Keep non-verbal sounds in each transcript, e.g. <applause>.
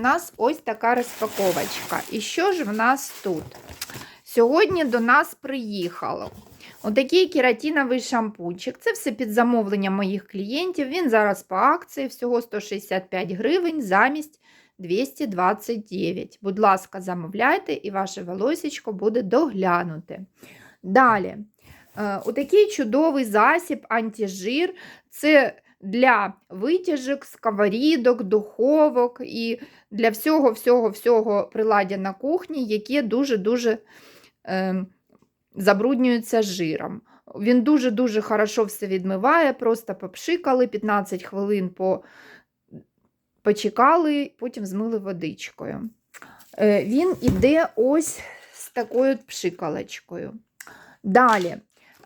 нас ось така розпаковочка. І що ж в нас тут? Сьогодні до нас приїхало отакий кератиновий шампунчик. Це все під замовлення моїх клієнтів. Він зараз по акції всього 165 гривень замість 229. Будь ласка, замовляйте, і ваше волосечко буде доглянуте. Далі, е, отакий чудовий засіб антижир. Це для витяжок, сковорідок, духовок і для всього-всього-всього приладдя на кухні, яке дуже-дуже е, забруднюється жиром. Він дуже-дуже хорошо все відмиває, просто попшикали 15 хвилин по... почекали, потім змили водичкою. Е, Він іде ось з такою пшикалочкою. Далі.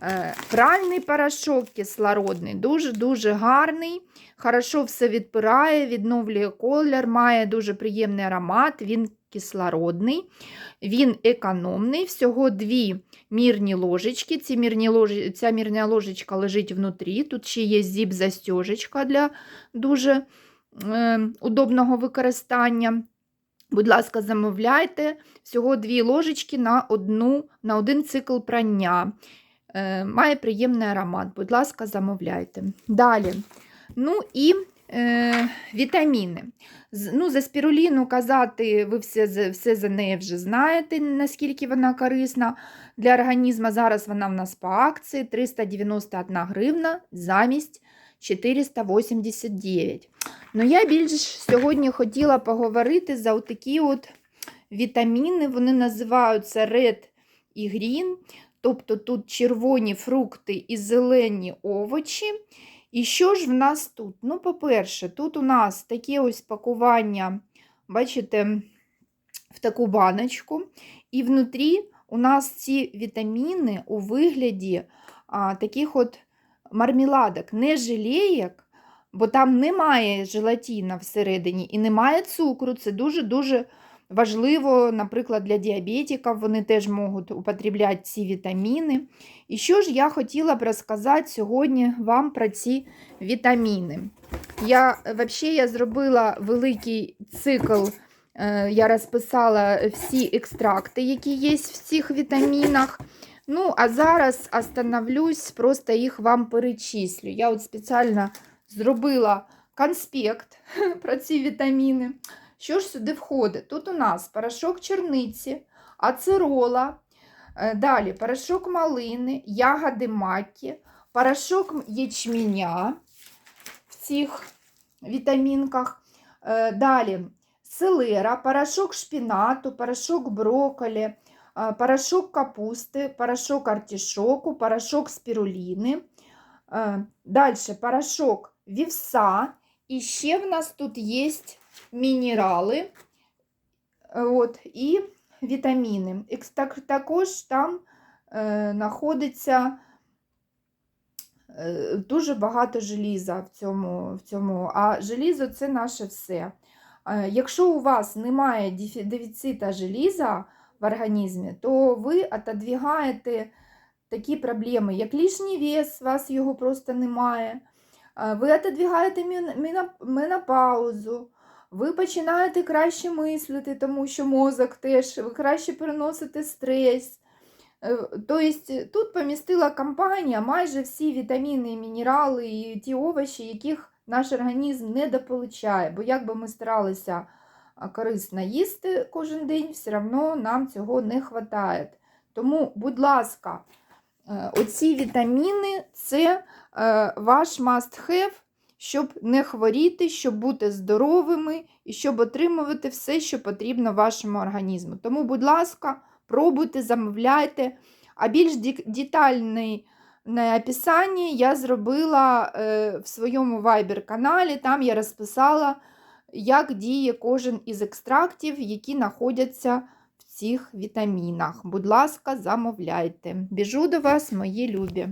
Е, Пральний порошок кислородний, дуже-дуже гарний, хорошо все відпирає, відновлює колір, має дуже приємний аромат, він кислородний, він економний, всього дві мірні ложечки. Ці мірні лож... Ця мірна ложечка лежить внутрі. Тут ще є зіп-застежечка для дуже е, удобного використання. Будь ласка, замовляйте всього дві ложечки на, одну, на один цикл прання. Е, має приємний аромат. Будь ласка, замовляйте. Далі. Ну і е, вітаміни. Ну, За спіруліну казати, ви все, все за неї вже знаєте, наскільки вона корисна для організму. Зараз вона в нас по акції 391 гривна замість 489. Ну, я більш сьогодні хотіла поговорити за такі от вітаміни. Вони називаються Red і Green. Тобто тут червоні фрукти і зелені овочі. І що ж в нас тут? Ну, по-перше, тут у нас таке ось пакування, бачите, в таку баночку. І внутрі у нас ці вітаміни у вигляді а, таких от мармеладок, не желеєк, бо там немає желатіна всередині і немає цукру. Це дуже-дуже важливо, наприклад, для діабетиків вони теж можуть употребляти ці вітаміни. І що ж я хотіла б розказати сьогодні вам про ці вітаміни. Я взагалі я зробила великий цикл, е, я розписала всі екстракти, які є в цих вітамінах. Ну, а зараз остановлюсь, просто їх вам перечислю. Я от спеціально зробила конспект <laughs> про ці вітаміни. Що ж сюди входить? Тут у нас порошок черниці, ацерола, е, далі порошок малини, ягоди макі, порошок ячменя в цих вітамінках. Е, Далі селера, порошок шпінату, порошок брокколі, е, порошок капусти, порошок артишоку, порошок спіруліни. Далі порошок вівса. І ще в нас тут є мінерали от, і вітаміни. Так, також там знаходиться е, дуже багато желіза в цьому, в цьому, а желізо це наше все. Якщо у вас немає дефіцита желіза в організмі, то ви отодвігаєте такі проблеми, як лишній вес, у вас його просто немає. Ви отодвігаєте менопаузу, ви починаєте краще мислити, тому що мозок теж, ви краще переносите стрес. Тобто тут помістила компанія майже всі вітаміни, мінерали і ті овочі, яких наш організм не дополучає. Бо як би ми старалися корисно їсти кожен день, все одно нам цього не вистачає. Тому, будь ласка, е, оці вітаміни це е, ваш must-have щоб не хворіти, щоб бути здоровими і щоб отримувати все, що потрібно вашому організму. Тому, будь ласка, пробуйте, замовляйте. А більш детальне описання я зробила е, в своєму Viber-каналі, там я розписала, як діє кожен із екстрактів, які знаходяться в цих вітамінах. Будь ласка, замовляйте. Біжу до вас, мої любі.